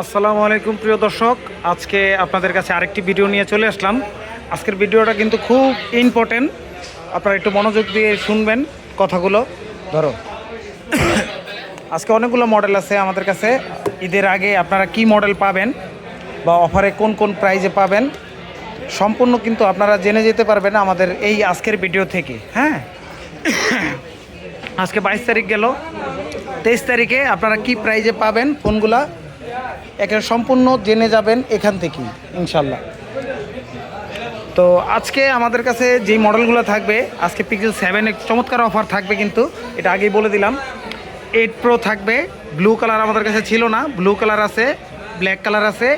আসসালামু আলাইকুম প্রিয় দর্শক। আজকে আপনাদের কাছে আরেকটি ভিডিও নিয়ে চলে আসলাম। আজকের ভিডিওটা কিন্তু খুব ইম্পর্টেন্ট আপনারা একটু মনোযোগ দিয়ে শুনবেন কথাগুলো। ধরো। আজকে অনেকগুলো মডেল আছে আমাদের কাছে। ঈদের আগে আপনারা কি মডেল পাবেন বা অফারে কোন কোন প্রাইজে পাবেন, সম্পূর্ণ কিন্তু আপনারা জেনে যেতে পারবেন আমাদের এই আজকের ভিডিও থেকে হ্যাঁ? আজকে বাইশ তারিখ গেল। তেইশ তারিখে আপনারা কি প্রাইজে পাবেন ফোনগুলা একে সম্পূর্ণ জেনে যাবেন এখান থেকেই, ইনশাল্লাহ। তো আজকে আমাদের কাছে যেই মডেলগুলো থাকবে, আজকে পিক্সেল সেভেন চমৎকার অফার থাকবে কিন্তু, এটা আগেই বলে দিলাম। এইট প্রো থাকবে ব্লু কালার আমাদের কাছে ছিল না ব্লু কালার আছে ব্ল্যাক কালার আছে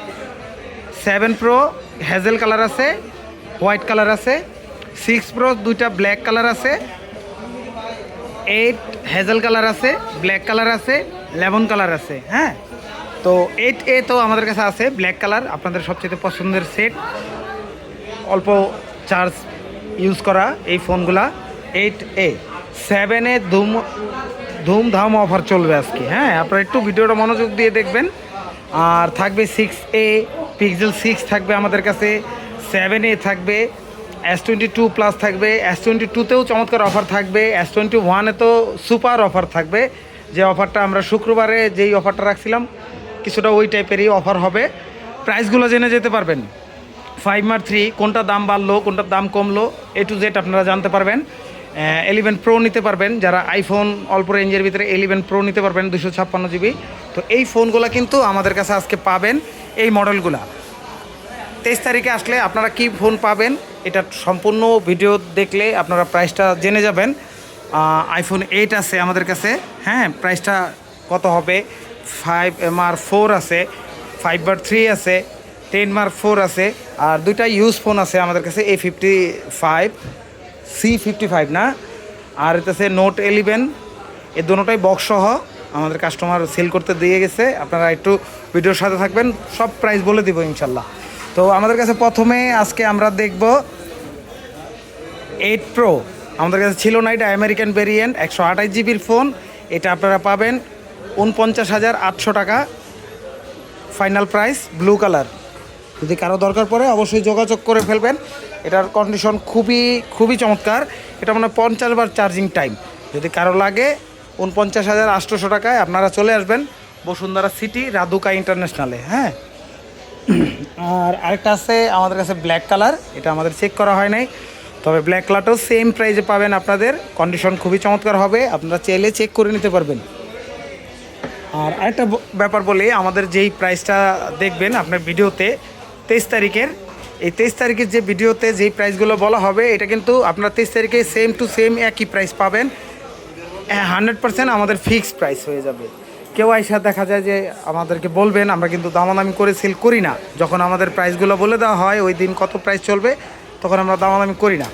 সেভেন প্রো হ্যাজেল কালার আছে হোয়াইট কালার আছে সিক্স প্রো দুইটা ব্ল্যাক কালার আছে এইট হ্যাজেল কালার আছে ব্ল্যাক কালার আছে লেমন কালার আছে হ্যাঁ? তো এইট এ তো আমাদের কাছে আছে ব্ল্যাক কালার আপনাদের সবচেয়ে পছন্দের সেট অল্প চার্জ ইউজ করা এই ফোনগুলা এইট এ সেভেনে ধুম, ধুমধাম অফার চলবে আজকে হ্যাঁ? আপনারা একটু ভিডিওটা মনোযোগ দিয়ে দেখবেন। আর থাকবে সিক্স এ পিক্সেল সিক্স থাকবে আমাদের কাছে। সেভেন এ থাকবে এস টোয়েন্টি টু প্লাস থাকবে। এস টোয়েন্টি টুতেও চমৎকার অফার থাকবে। এস টোয়েন্টি ওয়ানে তো সুপার অফার থাকবে। যে অফারটা আমরা শুক্রবারে যেই অফারটা রাখছিলাম কিছুটা ওই টাইপেরই অফার হবে। প্রাইসগুলো জেনে যেতে পারবেন। ফাইভ মার থ্রি কোনটা দাম বাড়লো, কোনটার দাম কমলো এ টু জেড আপনারা জানতে পারবেন। এলিভেন প্রো নিতে পারবেন। যারা আইফোন অল্প রেঞ্জের ভিতরে এলিভেন প্রো নিতে পারবেন দুশো ছাপ্পান্ন জিবি তো এই ফোনগুলো কিন্তু আমাদের কাছে আজকে পাবেন এই মডেলগুলা তেইশ তারিখে আসলে আপনারা কি ফোন পাবেন, এটা সম্পূর্ণ ভিডিও দেখলে আপনারা প্রাইসটা জেনে যাবেন। আইফোন এইট আছে আমাদের কাছে। হ্যাঁ প্রাইসটা কত হবে ফাইভ এম আর ফোর আছে ফাইভ বার থ্রি আছে টেন মার ফোর আছে, আর দুইটা ইউজ ফোন আছে আমাদের কাছে A fifty five C fifty five না? আর এটা এটাছে নোট এলিভেন এই দুটোটাই বক্স সহ আমাদের কাস্টমার সেল করতে দিয়ে গেছে। আপনারা একটু ভিডিওর সাথে থাকবেন, সব প্রাইস বলে দিব ইনশাল্লাহ। তো আমাদের কাছে প্রথমে আজকে আমরা দেখব এইট প্রো আমাদের কাছে ছিল না, এটা আমেরিকান ভেরিয়েন্ট একশো আঠাশ জিবির ফোন এটা আপনারা পাবেন উনপঞ্চাশ হাজার আটশো টাকা ফাইনাল প্রাইস, ব্লু কালার। যদি কারও দরকার পড়ে, অবশ্যই যোগাযোগ করে ফেলবেন। এটার কন্ডিশন খুবই খুবই চমৎকার। এটা মানে পঞ্চাশ বার চার্জিং টাইম যদি কারও লাগে উনপঞ্চাশ হাজার আটশোশো টাকায় আপনারা চলে আসবেন বসুন্ধরা সিটি, রাধুকা ইন্টারন্যাশনালে হ্যাঁ? আর আরেকটা আছে আমাদের কাছে ব্ল্যাক কালার এটা আমাদের চেক করা হয় নাই। তবে ব্ল্যাক কালারটাও সেম প্রাইজে পাবেন আপনাদের। কন্ডিশন খুবই চমৎকার হবে। আপনারা চাইলে চেক করে নিতে পারবেন। আর আরেকটা ব্যাপার বলি আমাদের যেই প্রাইসটা দেখবেন আপনার ভিডিওতে, তেইশ তারিখের। এই তেইশ তারিখের যে ভিডিওতে যেই প্রাইসগুলো বলা হবে, এটা কিন্তু আপনার তেইশ তারিখে সেম টু সেম একই প্রাইস পাবেন। হান্ড্রেড পার্সেন্ট আমাদের ফিক্সড প্রাইস হয়ে যাবে। কেউ আইসা দেখা যায় যে আমাদেরকে বলবেন, আমরা কিন্তু দামাদামি করে সেল করি না। যখন আমাদের প্রাইসগুলো বলে দেওয়া হয়, ওই দিন কত প্রাইস চলবে, তখন আমরা দামাদামি করি না।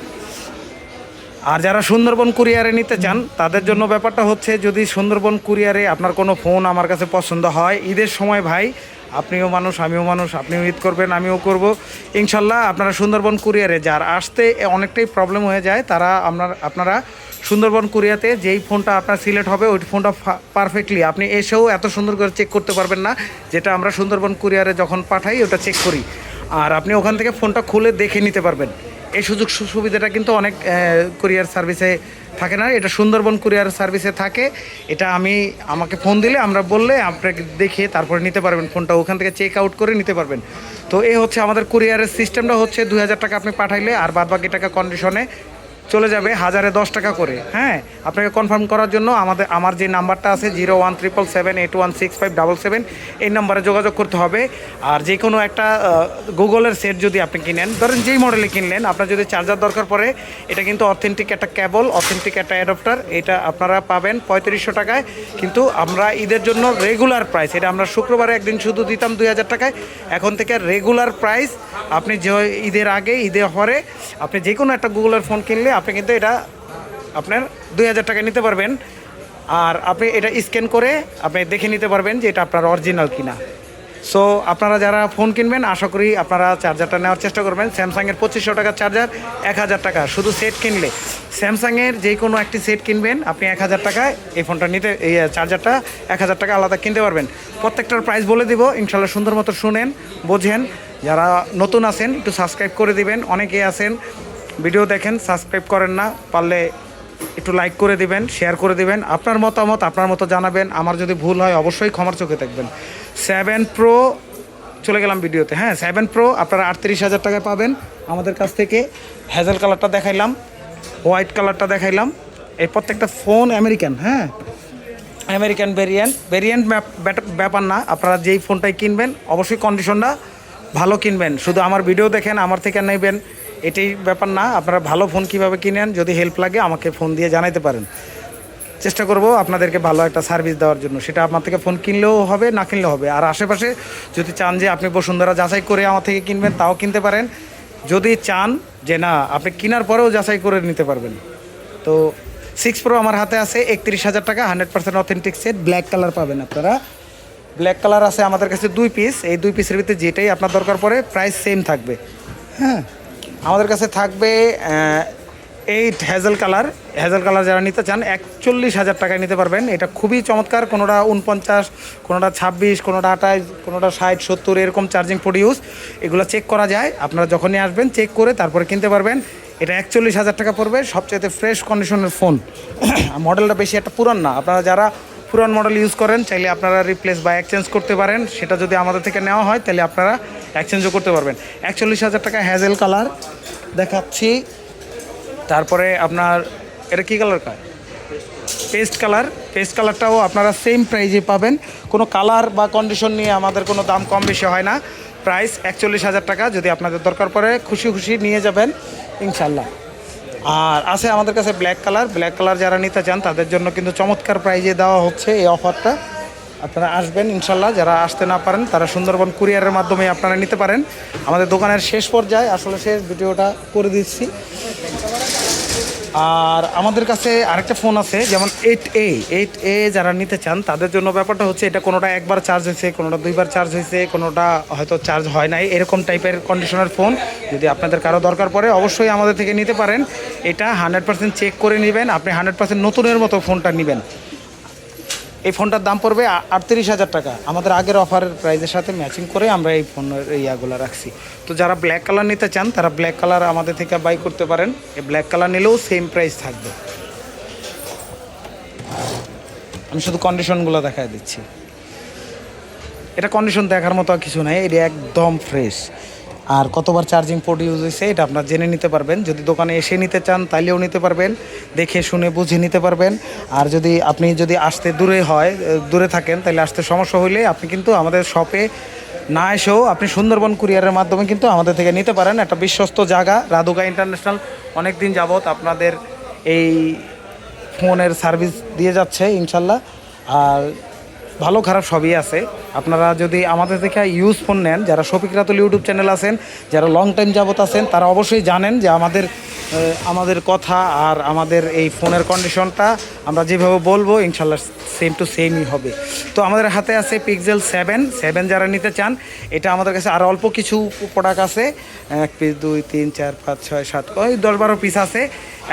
আর যারা সুন্দরবন কুরিয়ারে নিতে চান, তাদের জন্য ব্যাপারটা হচ্ছে, যদি সুন্দরবন কুরিয়ারে আপনার কোনো ফোন আমার কাছে পছন্দ হয়, ঈদের সময় ভাই, আপনিও মানুষ, আমিও মানুষ, আপনিও ঈদ করবেন, আমিও করব। ইনশাল্লাহ আপনারা সুন্দরবন কুরিয়ারে যার আসতে অনেকটাই প্রবলেম হয়ে যায়, তারা আপনার, আপনারা সুন্দরবন কুরিয়াতে যেই ফোনটা আপনার সিলেক্ট হবে, ওই ফোনটা পারফেক্টলি আপনি এসেও এত সুন্দর করে চেক করতে পারবেন না, যেটা আমরা সুন্দরবন কুরিয়ারে যখন পাঠাই, ওটা চেক করি। আর আপনি ওখান থেকে ফোনটা খুলে দেখে নিতে পারবেন। এই সুযোগ সুবিধাটা কিন্তু অনেক কুরিয়ার সার্ভিসে থাকে না। এটা সুন্দরবন কুরিয়ার সার্ভিসে থাকে। এটা আমি, আমাকে ফোন দিলে, আমরা বললে আপনাকে দেখে তারপরে নিতে পারবেন। ফোনটা ওখান থেকে চেক আউট করে নিতে পারবেন। তো এই হচ্ছে আমাদের কুরিয়ারের সিস্টেমটা হচ্ছে দুই হাজার টাকা আপনি পাঠাইলে, আর বাদ বাকি টাকা কন্ডিশনে চলে যাবে হাজারে দশ টাকা করে। হ্যাঁ আপনাকে কনফার্ম করার জন্য আমাদের আমার যে নাম্বারটা আছে zero one triple seven eight one six five double seven এই নাম্বারে যোগাযোগ করতে হবে। আর যে কোনো একটা গুগলের সেট যদি আপনি কিনেন, ধরেন যেই মডেলে কিনলেন, আপনার যদি চার্জার দরকার পড়ে, এটা কিন্তু অথেন্টিক একটা ক্যাবল অথেন্টিক একটা অ্যাডপ্টার এটা আপনারা পাবেন পঁয়ত্রিশশো টাকায়। কিন্তু আমরা ঈদের জন্য রেগুলার প্রাইস এটা আমরা শুক্রবারে একদিন শুধু দিতাম দুই হাজার টাকায়। এখন থেকে রেগুলার প্রাইস আপনি যে ঈদের আগে, ঈদের হরে আপনি যে কোনো একটা গুগলের ফোন কিনলে আপনি কিন্তু এটা আপনার দুই হাজার টাকা নিতে পারবেন। আর আপনি এটা স্ক্যান করে আপনি দেখে নিতে পারবেন যে এটা আপনার অরিজিনাল কিনা। সো আপনারা যারা ফোন কিনবেন, আশা করি আপনারা চার্জারটা নেওয়ার চেষ্টা করবেন। স্যামসাংয়ের পঁচিশশো টাকার চার্জার এক হাজার টাকা। শুধু সেট কিনলে। স্যামসাংয়ের যে কোনো একটি সেট কিনবেন, আপনি এক হাজার টাকায় এই ফোনটা নিতে, এই চার্জারটা এক হাজার টাকা আলাদা কিনতে পারবেন। প্রত্যেকটার প্রাইস বলে দিব ইনশাল্লাহ সুন্দর মতো শুনেন, বোঝেন। যারা নতুন আছেন, একটু সাবস্ক্রাইব করে দিবেন। অনেকেই আছেন ভিডিও দেখেন সাবস্ক্রাইব করেন না, পারলে একটু লাইক করে দিবেন শেয়ার করে দিবেন। আপনার মতামত, আপনার মতো জানাবেন। আমার যদি ভুল হয়, অবশ্যই ক্ষমার চোখে দেখবেন। সেভেন প্রো চলে গেলাম ভিডিওতে। হ্যাঁ সেভেন প্রো আপনারা আটত্রিশ হাজার টাকায় পাবেন। আমাদের কাছ থেকে হ্যাজেল কালারটা দেখাইলাম হোয়াইট কালারটা দেখাইলাম। এই প্রত্যেকটা ফোন আমেরিকান হ্যাঁ? আমেরিকান ভেরিয়েন্ট ভেরিয়েন্ট ব্যাপার না। আপনারা যেই ফোনটাই কিনবেন, অবশ্যই কন্ডিশনটা ভালো কিনবেন। শুধু আমার ভিডিও দেখেন, আমার থেকে নেবেন। এটাই ব্যাপার না। আপনারা ভালো ফোন কীভাবে কিনেন যদি হেল্প লাগে আমাকে ফোন দিয়ে জানাইতে পারেন। চেষ্টা করব আপনাদেরকে ভালো একটা সার্ভিস দেওয়ার জন্য। সেটা আপনার থেকে ফোন কিনলেও হবে, না কিনলেও হবে। আর আশেপাশে যদি চান যে আপনি বসুন্ধরা যাচাই করে আমার থেকে কিনবেন, তাও কিনতে পারেন। যদি চান যে না, আপনি কেনার পরেও যাচাই করে নিতে পারবেন। তো সিক্স প্রো আমার হাতে আছে, একত্রিশ হাজার টাকা hundred percent authentic set black colour পাবেন আপনারা। ব্ল্যাক কালার আছে আমাদের কাছে দুই পিস এই দুই পিসের ভিতরে যেটাই আপনার দরকার পড়ে প্রাইস সেম থাকবে। হ্যাঁ? আমাদের কাছে থাকবে eight hazel colour. Hazel colour যারা নিতে চান, একচল্লিশ হাজার টাকায় নিতে পারবেন। এটা খুবই চমৎকার, কোনোটা উনপঞ্চাশ কোনোটা ছাব্বিশ, কোনোটা আঠাশ, কোনোটা ষাট, সত্তর, এরকম চার্জিং প্রডিউস এগুলো চেক করা যায়, আপনারা যখনই আসবেন চেক করে তারপরে কিনতে পারবেন। এটা একচল্লিশ হাজার টাকা পড়বে সবচেয়ে ফ্রেশ কন্ডিশনের ফোন মডেলটা বেশি একটা পুরান না। আপনারা যারা পুরান মডেল ইউজ করেন, চাইলে আপনারা রিপ্লেস বা এক্সচেঞ্জ করতে পারেন। সেটা যদি আমাদের থেকে নেওয়া হয়, তাহলে আপনারা এক্সচেঞ্জও করতে পারবেন। একচল্লিশ হাজার টাকা হ্যাজেল কালার দেখাচ্ছি। তারপরে আপনার, এটা কী কালার কায় পেস্ট কালার পেস্ট কালারটাও আপনারা সেম প্রাইজে পাবেন। কোনো কালার বা কন্ডিশন নিয়ে আমাদের কোনো দাম কম বেশি হয় না। প্রাইস একচল্লিশ হাজার টাকা। যদি আপনাদের দরকার পড়ে, খুশি খুশি নিয়ে যাবেন ইনশাল্লাহ আর আছে আমাদের কাছে ব্ল্যাক কালার ব্ল্যাক কালার যারা নিতে চান, তাদের জন্য কিন্তু চমৎকার প্রাইজে দেওয়া হচ্ছে এই অফারটা আপনারা আসবেন, ইনশাল্লাহ। যারা আসতে না পারেন, তারা সুন্দরবন কুরিয়ারের মাধ্যমে আপনারা নিতে পারেন। আমাদের দোকানের শেষ পর্যায়ে, আসলে শেষ ভিডিওটা করে দিচ্ছি। আর আমাদের কাছে আরেকটা ফোন আছে, যেমন এইট এ এইট এ যারা নিতে চান, তাদের জন্য ব্যাপারটা হচ্ছে এটা কোনোটা একবার চার্জ হয়েছে, কোনোটা দুইবার চার্জ হয়েছে, কোনোটা হয়তো চার্জ হয় নাই, এরকম টাইপের কন্ডিশনার ফোন যদি আপনাদের কারও দরকার পড়ে, অবশ্যই আমাদের থেকে নিতে পারেন। এটা হান্ড্রেড পার্সেন্ট চেক করে নেবেন, আপনি হান্ড্রেড পার্সেন্ট নতুনের মতো ফোনটা নেবেন। এই ফোনটার দাম পড়বে আটত্রিশ হাজার টাকা। আমাদের আগের অফারের প্রাইসের সাথে ম্যাচিং করে আমরা এই ফোনের ইয়াগুলো রাখছি। তো যারা ব্ল্যাক কালার নিতে চান, তারা ব্ল্যাক কালার আমাদের থেকে বাই করতে পারেন। এই ব্ল্যাক কালার নিলেও সেম প্রাইস থাকবে। আমি শুধু কন্ডিশনগুলো দেখায় দিচ্ছি। এটা কন্ডিশন দেখার মতো কিছু নাই, এটা একদম ফ্রেশ আর কতবার চার্জিং পোর্ট ইউজ হয়েছে এটা আপনার জেনে নিতে পারবেন। যদি দোকানে এসে নিতে চান, তাইলেও নিতে পারবেন। দেখে শুনে বুঝে নিতে পারবেন। আর যদি আপনি যদি আসতে দূরে হয় দূরে থাকেন তাহলে আসতে সমস্যা হইলে আপনি কিন্তু আমাদের শপে না এসেও আপনি সুন্দরবন কুরিয়ারের মাধ্যমে কিন্তু আমাদের থেকে নিতে পারেন। একটা বিশ্বস্ত জায়গা রাধুকা ইন্টারন্যাশনাল অনেক দিন যাবৎ আপনাদের এই ফোনের সার্ভিস দিয়ে যাচ্ছে, ইনশাল্লাহ। আর ভালো, খারাপ সবই আছে। আপনারা যদি আমাদের থেকে ইউজ ফোন নেন, যারা শফিক রাতুল ইউটিউব চ্যানেল আছেন, যারা লং টাইম যাবত আছেন, তারা অবশ্যই জানেন যে আমাদের আমাদের কথা আর আমাদের এই ফোনের কন্ডিশনটা আমরা যেভাবে বলব, ইনশাল্লাহ সেম টু সেমই হবে। তো আমাদের হাতে আছে পিক্সেল সেভেন সেভেন যারা নিতে চান, এটা আমাদের কাছে আরও অল্প কিছু প্রোডাক্ট আছে। এক পিস দুই, তিন, চার, পাঁচ, ছয়, সাত, ওই দশ, বারো পিস আছে।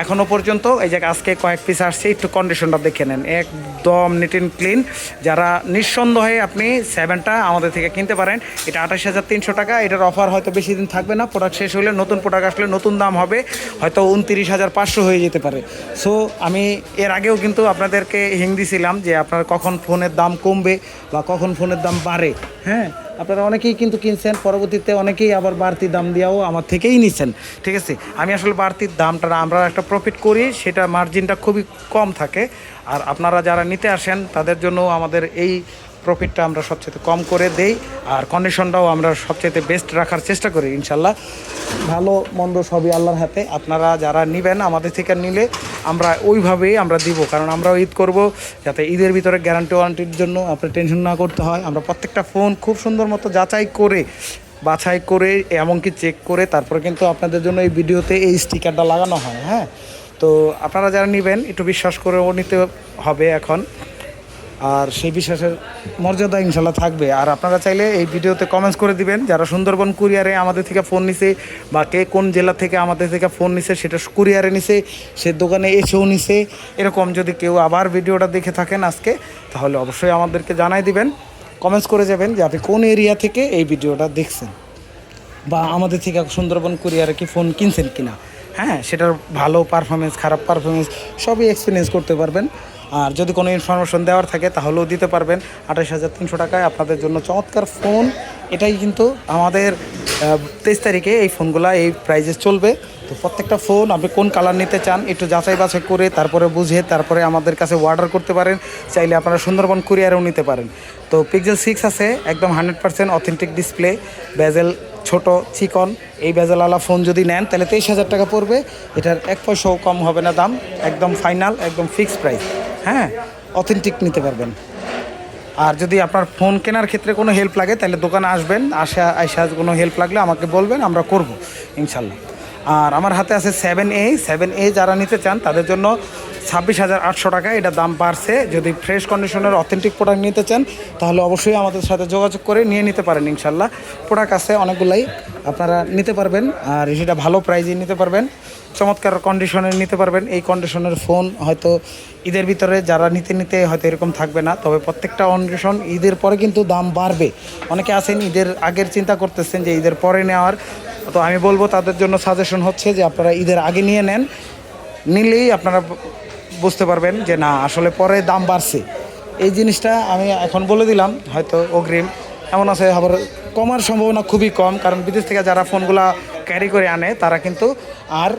এখনও পর্যন্ত এই যে আজকে কয়েক পিস আসছে, একটু কন্ডিশনটা দেখে নেন। একদম নিট অ্যান্ড ক্লিন যারা নিঃসন্দেহে আপনি সেভেনটা আমাদের থেকে কিনতে পারেন, এটা আঠাশ হাজার তিনশো টাকা। এটার অফার হয়তো বেশি দিন থাকবে না প্রোডাক্ট শেষ হলে নতুন প্রোডাক্ট আসলে নতুন দাম হবে, হয়তো উনতিরিশ হাজার পাঁচশো হয়ে যেতে পারে। সো আমি এর আগেও কিন্তু আপনাদেরকে হিং দিছিলাম যে আপনার কখন ফোনের দাম কমবে বা কখন ফোনের দাম বাড়ে হ্যাঁ? আপনারা অনেকেই কিন্তু কিনছেন, পরবর্তীতে অনেকেই আবার বাড়তি দাম দিয়েও আমার থেকেই নিচ্ছেন। ঠিক আছে? আমি আসলে বাড়তি দামটা আমরা একটা প্রফিট করি, সেটা মার্জিনটা খুবই কম থাকে। আর আপনারা যারা নিতে আসেন, তাদের জন্য আমাদের এই প্রফিটটা আমরা সবচেয়ে কম করে দেই, আর কন্ডিশনটাও আমরা সবচেয়ে বেস্ট রাখার চেষ্টা করি, ইনশাল্লাহ। ভালো, মন্দ সবই আল্লাহর হাতে। আপনারা যারা নেবেন আমাদের থেকে নিলে আমরা ওইভাবেই আমরা দিব, কারণ আমরাও ঈদ করব, যাতে ঈদের ভিতরে গ্যারান্টি ওয়ারান্টির জন্য আপনার টেনশন না করতে হয়। আমরা প্রত্যেকটা ফোন খুব সুন্দর মতো যাচাই করে, বাছাই করে, এমনকি চেক করে, তারপরে কিন্তু আপনাদের জন্য এই ভিডিওতে এই স্টিকারটা লাগানো হয় হ্যাঁ? তো আপনারা যারা নেবেন, একটু বিশ্বাস করেও নিতে হবে এখন। আর সেই বিশ্বাসের মর্যাদা ইনশাল্লাহ থাকবে। আর আপনারা চাইলে এই ভিডিওতে কমেন্টস করে দিবেন, যারা সুন্দরবন কুরিয়ারে আমাদের থেকে ফোন নিছে বা কে কোন জেলা থেকে আমাদের থেকে ফোন নিছে, সেটা কুরিয়ারে নিছে, সে দোকানে এসেও নিছে, এরকম যদি কেউ আবার ভিডিওটা দেখে থাকেন আজকে, তাহলে অবশ্যই আমাদেরকে জানাই দিবেন কমেন্টস করে যাবেন যে আপনি কোন এরিয়া থেকে এই ভিডিওটা দেখছেন বা আমাদের থেকে সুন্দরবন কুরিয়ারে কি ফোন কিনছেন কিনা। হ্যাঁ সেটার ভালো পারফরমেন্স খারাপ পারফরমেন্স সবই এক্সপিরিয়েন্স করতে পারবেন। আর যদি কোনো ইনফরমেশন দেওয়ার থাকে, তাহলেও দিতে পারবেন। আঠাশ হাজার তিনশো টাকায় আপনাদের জন্য চমৎকার ফোন এটাই কিন্তু আমাদের তেইশ তারিখে এই ফোনগুলো এই প্রাইজে চলবে। তো প্রত্যেকটা ফোন আপনি কোন কালার নিতে চান, একটু যাচাই বাছাই করে, তারপরে বুঝে, তারপরে আমাদের কাছে অর্ডার করতে পারেন। চাইলে আপনারা সুন্দরবন কুরিয়ারেও নিতে পারেন। তো পিক্সেল সিক্স আছে, একদম hundred percent authentic display bezel ছোট, চিকন। এই বেজালালা ফোন যদি নেন, তাহলে তেইশ হাজার টাকা পড়বে। এটার এক পয়সাও কম হবে না দাম, একদম ফাইনাল একদম ফিক্সড প্রাইস হ্যাঁ অথেন্টিক নিতে পারবেন। আর যদি আপনার ফোন কেনার ক্ষেত্রে কোনো হেল্প লাগে, তাহলে দোকানে আসবেন, আসা, আইসা কোনো হেল্প লাগলে আমাকে বলবেন, আমরা করব, ইনশাল্লাহ। আর আমার হাতে আছে সেভেন এ সেভেন এ যারা নিতে চান, তাদের জন্য ছাব্বিশ হাজার আটশো টাকা, এটা দাম বাড়ছে। যদি ফ্রেশ কন্ডিশনের অথেন্টিক প্রোডাক্ট নিতে চান, তাহলে অবশ্যই আমাদের সাথে যোগাযোগ করে নিয়ে নিতে পারেন, ইনশাল্লাহ। প্রোডাক্ট আছে, অনেকগুলাই আপনারা নিতে পারবেন, আর সেটা ভালো প্রাইজে নিতে পারবেন চমৎকার কন্ডিশনের নিতে পারবেন। এই কন্ডিশনের ফোন হয়তো ঈদের ভিতরে যারা নিতে নিতে হয়তো এরকম থাকবে না, তবে প্রত্যেকটা কন্ডিশন ঈদের পরে কিন্তু দাম বাড়বে। অনেকে আছেন ঈদের আগের চিন্তা করতেছেন যে ঈদের পরে নেওয়ার। তো আমি বলব তাদের জন্য সাজেশন হচ্ছে যে আপনারা ঈদের আগে নিয়ে নেন, নিলেই আপনারা বুঝতে পারবেন যে না, আসলে পরে দাম বাড়ছে। এই জিনিসটা আমি এখন বলে দিলাম, হয়তো অগ্রিম। এমন আছে, আবার কমার সম্ভাবনা খুবই কম, কারণ বিদেশ থেকে যারা ফোনগুলা ক্যারি করে আনে, তারা কিন্তু আর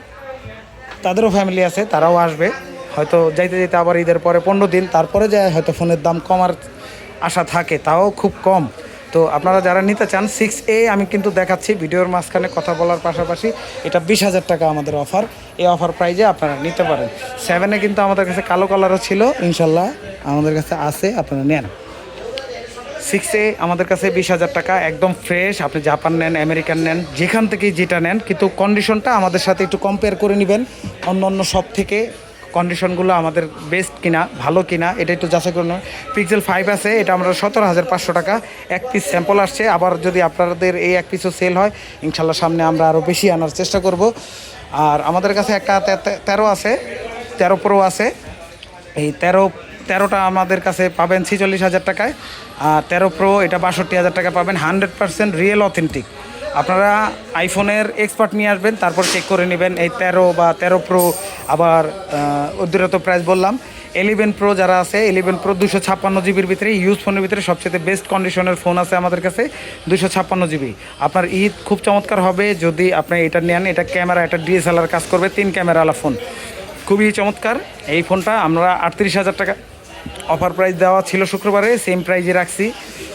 তাদেরও ফ্যামিলি আছে, তারাও আসবে। হয়তো যাইতে যেতে আবার ঈদের পরে পনেরো দিন, তারপরে যায়, হয়তো ফোনের দাম কমার আশা থাকে, তাও খুব কম। তো আপনারা যারা নিতে চান সিক্স এ আমি কিন্তু দেখাচ্ছি, ভিডিওর মাঝখানে কথা বলার পাশাপাশি এটা বিশ হাজার টাকা আমাদের অফার এই অফার প্রাইজে আপনারা নিতে পারেন। সেভেনে কিন্তু আমাদের কাছে কালো কালারও ছিল, ইনশাল্লাহ আমাদের কাছে আছে, আপনারা নেন। সিক্সে আমাদের কাছে বিশ হাজার টাকা, একদম ফ্রেশ আপনি জাপান নেন আমেরিকান নেন, যেখান থেকে যেটা নেন, কিন্তু কন্ডিশনটা আমাদের সাথে একটু কম্পেয়ার করে নেবেন। অন্য অন্য সব থেকে কন্ডিশনগুলো আমাদের বেস্ট কিনা, ভালো কিনা এটা একটু যাচাই করে নেবেন। পিক্সেল ফাইভ আছে, এটা আমরা সতেরো হাজার পাঁচশো টাকা। এক পিস স্যাম্পল আসছে, আবার যদি আপনাদের এই এক পিসও সেল হয়, ইনশাল্লাহ সামনে আমরা আরও বেশি আনার চেষ্টা করব। আর আমাদের কাছে একটা তেরো আছে, তেরো প্রো আছে। এই তেরো তেরোটা আমাদের কাছে পাবেন ছিচল্লিশ হাজার টাকায়, আর তেরো প্রো এটা বাষট্টি হাজার টাকা পাবেন হান্ড্রেড পার্সেন্ট রিয়েল অথেন্টিক। আপনারা আইফোনের এক্সপার্ট নিয়ে আসবেন, তারপর চেক করে নেবেন এই তেরো বা তেরো প্রো আবার অদ্যুরত প্রাইস বললাম। এলিভেন প্রো যারা আছে এলিভেন প্রো দুশো ছাপ্পান্ন জিবির ভিতরে ইউজ ফোনের ভিতরে সবচেয়ে বেস্ট কন্ডিশনের ফোন আছে আমাদের কাছে দুশো ছাপ্পান্ন জিবি আপনার ঈদ খুব চমৎকার হবে, যদি আপনি এটা নেন, এটা ক্যামেরা, এটা ডিএসএলআর কাজ করবে, তিন ক্যামেরাওয়ালা ফোন খুবই চমৎকার, এই ফোনটা আমরা আটত্রিশ হাজার টাকা অফার প্রাইস দেওয়া ছিল শুক্রবারে সেম প্রাইজে রাখছি।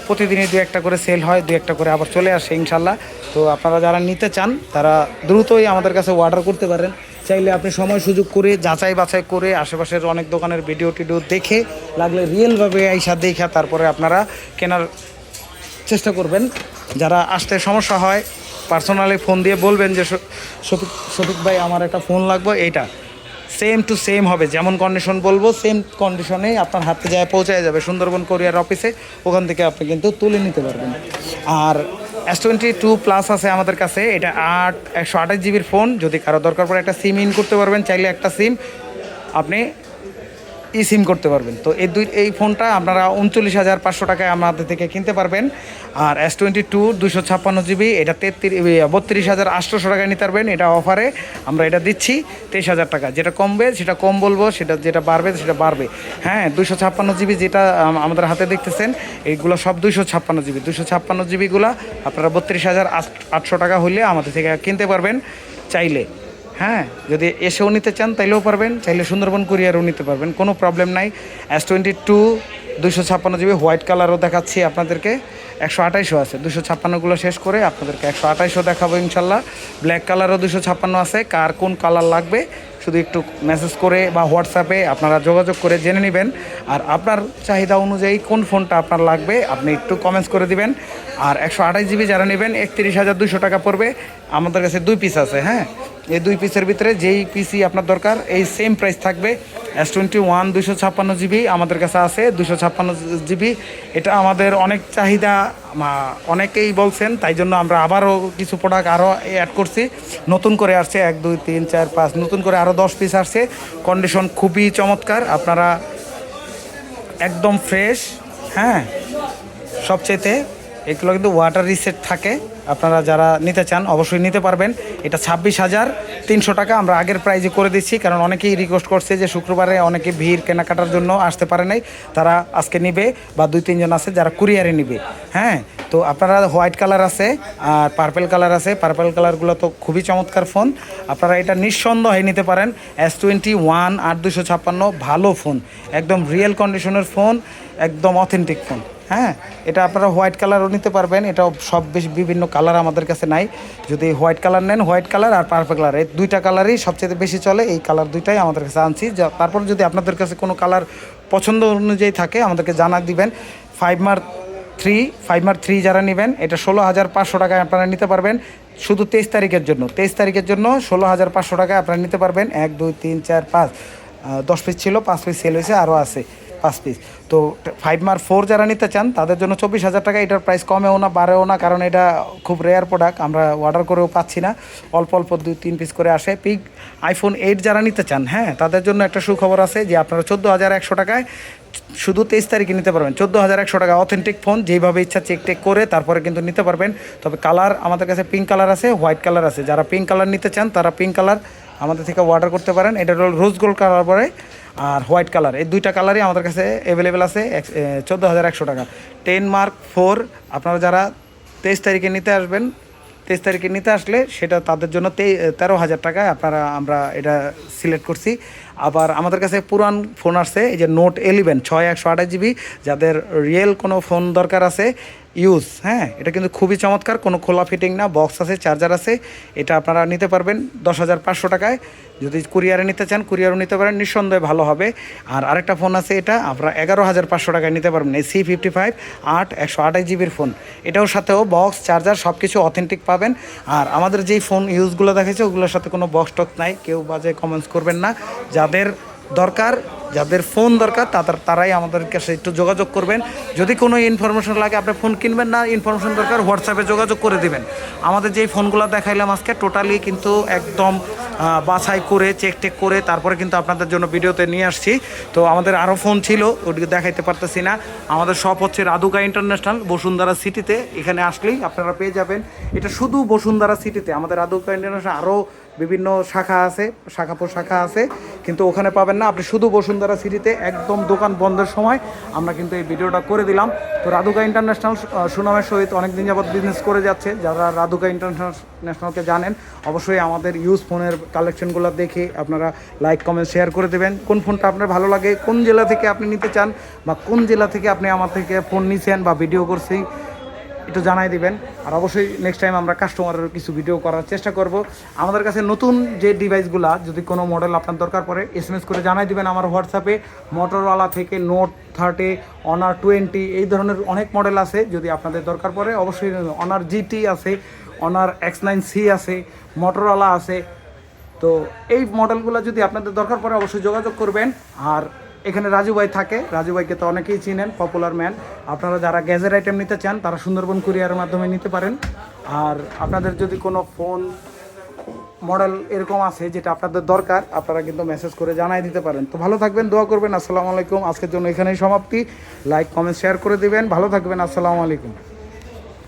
প্রতিদিনই দু একটা করে সেল হয়, দু একটা করে আবার চলে আসে ইনশাল্লাহ। তো আপনারা যারা নিতে চান, তারা দ্রুতই আমাদের কাছে অর্ডার করতে পারেন। চাইলে আপনি সময় সুযোগ করে, যাচাই বাছাই করে, আশেপাশের অনেক দোকানের ভিডিও টিডিও দেখে, লাগলে রিয়েলভাবে আইসা দেখে, তারপরে আপনারা কেনার চেষ্টা করবেন। যারা আসতে সমস্যা হয় পার্সোনালি ফোন দিয়ে বলবেন যে শফিক শফিক ভাই, আমার একটা ফোন লাগবে, এইটা। সেম টু সেম হবে। যেমন কন্ডিশন বলব সেম কন্ডিশনেই আপনার হাতে যায়, পৌঁছায় যাবে সুন্দরবন কোরিয়ার অফিসে ওখান থেকে আপনি কিন্তু তুলে নিতে পারবেন। আর এস টোয়েন্টি টু প্লাস আছে আমাদের কাছে। এটা আট, একশো আঠাশ জিবির ফোন যদি কারও দরকার পড়ে একটা সিম ইন করতে পারবেন, চাইলে একটা সিম আপনি ই সিম করতে পারবেন। তো এই দুই, এই ফোনটা আপনারা উনচল্লিশ হাজার পাঁচশো টাকায় আমাদের থেকে কিনতে পারবেন। আর এস টোয়েন্টি টু দুশো ছাপ্পান্ন জিবি, এটা তেত্রিশ বত্রিশ হাজার আটশোশো টাকায় নিতে পারবেন এটা অফারে। আমরা এটা দিচ্ছি তেইশ হাজার টাকা। যেটা কমবে, সেটা কম বলব, সেটা যেটা বাড়বে, সেটা বাড়বে। হ্যাঁ দুশো ছাপ্পান্ন জিবি যেটা আমাদের হাতে দেখতেছেন, এইগুলো সব দুশো ছাপ্পান্ন জিবি। দুশো ছাপ্পান্ন জিবিগুলো আপনারা বত্রিশ হাজার আটশো টাকা হলে আমাদের থেকে কিনতে পারবেন চাইলে। হ্যাঁ যদি এসেও নিতে চান, তাইলেও পারবেন। চাইলে সুন্দরবন কুরিয়ারও নিতে পারবেন। কোনো প্রবলেম নাই। এস টোয়েন্টি টু দুশো ছাপ্পান্ন জিবি হোয়াইট কালারও দেখাচ্ছি আপনাদেরকে। একশো আঠাইশও আছে। দুশো ছাপ্পান্নগুলো শেষ করে আপনাদেরকে একশো আঠাইশও দেখাবো ইনশাল্লাহ। ব্ল্যাক কালারও দুশো ছাপ্পান্ন আছে। কার কোন কালার লাগবে, শুধু একটু মেসেজ করে বা হোয়াটসঅ্যাপে আপনারা যোগাযোগ করে জেনে নেবেন। আর আপনার চাহিদা অনুযায়ী কোন ফোনটা আপনার লাগবে, আপনি একটু কমেন্টস করে দিবেন। আর একশো আঠাশ জিবি যারা নেবেন, একত্রিশ হাজার দুশো টাকা পড়বে। আমাদের কাছে দুই পিস আছে হ্যাঁ? এই দুই পিসের ভিতরে যেই পিসি আপনার দরকার, এই সেম প্রাইস থাকবে। এস টোয়েন্টি ওয়ান দুশো ছাপ্পান্ন জিবি আমাদের কাছে আছে দুশো ছাপ্পান্ন জিবি এটা আমাদের অনেক চাহিদা অনেকেই বলছেন, তাই জন্য আমরা আবারও কিছু প্রোডাক্ট আরও অ্যাড করছি। নতুন করে আসছে, এক, দুই, তিন, চার, পাঁচ, নতুন করে আরও দশ পিস আসছে। কন্ডিশন খুবই চমৎকার, আপনারা একদম ফ্রেশ হ্যাঁ সবচেয়েতে এগুলো কিন্তু ওয়াটার রিসেট থাকে। আপনারা যারা নিতে চান, অবশ্যই নিতে পারবেন। এটা ছাব্বিশ হাজার তিনশো টাকা আমরা আগের প্রাইজে করে দিচ্ছি, কারণ অনেকেই রিকোয়েস্ট করছে যে শুক্রবারে অনেকে ভিড় কেনাকাটার জন্য আসতে পারে নাই। তারা আজকে নিবে বা দুই, তিনজন আছে যারা কুরিয়ারে নিবে। হ্যাঁ তো আপনারা হোয়াইট কালার আছে আর পার্পেল কালার আছে। পার্পেল কালারগুলো তো খুবই চমৎকার ফোন আপনারা এটা নিঃসন্দেহে নিতে পারেন। এস টোয়েন্টি ওয়ান আট দুশো ছাপ্পান্ন, ভালো ফোন একদম রিয়েল কন্ডিশনের ফোন একদম অথেন্টিক ফোন হ্যাঁ এটা আপনারা হোয়াইট কালারও নিতে পারবেন। এটাও সব বেশ বিভিন্ন কালার আমাদের কাছে নাই। যদি হোয়াইট কালার নেন হোয়াইট কালার আর পার্পল কালার এই দুইটা কালারই সবচেয়ে বেশি চলে। এই কালার দুইটাই আমাদের কাছে আনছি। তারপর যদি আপনাদের কাছে কোনো কালার পছন্দ অনুযায়ী থাকে, আমাদেরকে জানা দিবেন। Five mark three five mark three যারা নেবেন, এটা ষোলো হাজার পাঁচশো টাকায় আপনারা নিতে পারবেন। শুধু তেইশ তারিখের জন্য, তেইশ তারিখের জন্য ষোলো হাজার পাঁচশো টাকায় আপনারা নিতে পারবেন। এক, দুই, তিন, চার, পাঁচ দশ পিস ছিল, পাঁচ পিস সেল হয়েছে, আরও আছে। পাঁচ পিস তো ফাইভ মার ফোর যারা নিতে চান, তাদের জন্য চব্বিশ হাজার টাকা। এটার প্রাইস কমেও না, বাড়েও না, কারণ এটা খুব রেয়ার প্রোডাক্ট আমরা অর্ডার করেও পাচ্ছি না। অল্প অল্প দুই, তিন পিস করে আসে। পিক আইফোন এইট যারা নিতে চান হ্যাঁ তাদের জন্য একটা সুখবর আছে যে আপনারা চোদ্দ হাজার একশো টাকায় শুধু তেইশ তারিখে নিতে পারবেন। চোদ্দ হাজার একশো টাকা অথেন্টিক ফোন যেইভাবে ইচ্ছা চেক টেক করে তারপরে কিন্তু নিতে পারবেন। তবে কালার আমাদের কাছে পিঙ্ক কালার আছে হোয়াইট কালার আছে। যারা পিঙ্ক কালার নিতে চান, তারা পিঙ্ক কালার আমাদের থেকে অর্ডার করতে পারেন। এটা হল রোজ গোল্ড কালার পরে আর হোয়াইট কালার। এই দুইটা কালারই আমাদের কাছে অ্যাভেলেবেল আছে চোদ্দ হাজার একশো টাকা। টেন মার্ক ফোর, আপনারা যারা তেইশ তারিখে নিতে আসবেন, তেইশ তারিখে নিতে আসলে সেটা তাদের জন্য তে- তেরো হাজার টাকায় আপনারা, আমরা এটা সিলেক্ট করছি। আবার আমাদের কাছে পুরান ফোন আসছে, এই যে নোট এলিভেন ছয় একশো আঠাশ জিবি যাদের রিয়েল কোনো ফোন দরকার আছে ইউজ হ্যাঁ? এটা কিন্তু খুবই চমৎকার, কোনো খোলা ফিটিং না, বক্স আছে, চার্জার আছে, এটা আপনারা নিতে পারবেন দশ হাজার পাঁচশো টাকায়। যদি কুরিয়ারে নিতে চান, কুরিয়ারও নিতে পারেন, নিঃসন্দেহে ভালো হবে। আর আরেকটা ফোন আছে এটা, আপনারা এগারো হাজার পাঁচশো টাকায় নিতে পারবেন এই সি ফিফটি ফাইভ, আট, একশো আঠাশ জিবির ফোন। এটাও সাথেও বক্স, চার্জার সব কিছু অথেন্টিক পাবেন। আর আমাদের যেই ফোন ইউজগুলো দেখেছে ওগুলোর সাথে কোনো বক্স টক নাই, কেউ বাজে কমেন্টস করবেন না। যাদের দরকার যাদের ফোন দরকার তাদের তারাই আমাদের কাছে একটু যোগাযোগ করবেন। যদি কোনো ইনফরমেশন লাগে, আপনি ফোন কিনবেন না ইনফরমেশন দরকার হোয়াটসঅ্যাপে যোগাযোগ করে দিবেন। আমাদের যেই ফোনগুলো দেখাইলাম আজকে টোটালি কিন্তু একদম বাছাই করে চেক টেক করে, তারপরে কিন্তু আপনাদের জন্য ভিডিওতে নিয়ে আসছি। তো আমাদের আরও ফোন ছিল ওটিকে দেখাইতে পারতেছি না। আমাদের শপ হচ্ছে রাধুকা ইন্টারন্যাশনাল বসুন্ধরা সিটিতে এখানে আসলেই আপনারা পেয়ে যাবেন। এটা শুধু বসুন্ধরা সিটিতে আমাদের রাধুকা ইন্টারন্যাশনাল আরও বিভিন্ন শাখা আছে, শাখা শাখা আছে, কিন্তু ওখানে পাবেন না। আপনি শুধু বসুন্ধরা সিটিতে একদম দোকান বন্ধের সময় আমরা কিন্তু এই ভিডিওটা করে দিলাম। তো রাধুকা ইন্টারন্যাশনাল সুনামের সহিত অনেক দিন যাবৎ বিজনেস করে যাচ্ছে। যারা রাধুকা ইন্টারন্যাশনালকে জানেন, অবশ্যই আমাদের ইউজ ফোনের কালেকশনগুলো দেখে আপনারা লাইক কমেন্ট শেয়ার করে দেবেন। কোন ফোনটা আপনার ভালো লাগে, কোন জেলা থেকে আপনি নিতে চান বা কোন জেলা থেকে আপনি আমার থেকে ফোন নিছেন বা ভিডিও করছি একটু জানাই দিবেন। আর অবশ্যই নেক্সট টাইম আমরা কাস্টমারের কিছু ভিডিও করার চেষ্টা করব। আমাদের কাছে নতুন যে ডিভাইসগুলা যদি কোনো মডেল আপনার দরকার পড়ে এস এম এস করে জানাই দিবেন আমার হোয়াটসঅ্যাপে মোটরওয়ালা থেকে নোট থার্টি অনার টোয়েন্টি এই ধরনের অনেক মডেল আছে, যদি আপনাদের দরকার পড়ে। অবশ্যই অনার জিটি আছে অনার এক্স নাইন সি আছে মোটরওয়ালা আছে। তো এই মডেলগুলো যদি আপনাদের দরকার পড়ে, অবশ্যই যোগাযোগ করবেন। আর এখানে রাজু ভাই থাকে। রাজু ভাইকে তো অনেকেই চিনেন পপুলার ম্যান আপনারা যারা গ্যাজের আইটেম নিতে চান, তারা সুন্দরবন কুরিয়ারের মাধ্যমে নিতে পারেন। আর আপনাদের যদি কোনো ফোন মডেল এরকম আছে, যেটা আপনাদের দরকার, আপনারা কিন্তু মেসেজ করে জানাই দিতে পারেন। তো ভালো থাকবেন, দোয়া করবেন। আসসালামু আলাইকুম। আজকের জন্য এখানেই সমাপ্তি। লাইক কমেন্ট শেয়ার করে দিবেন। ভালো থাকবেন। আসসালামু আলাইকুম।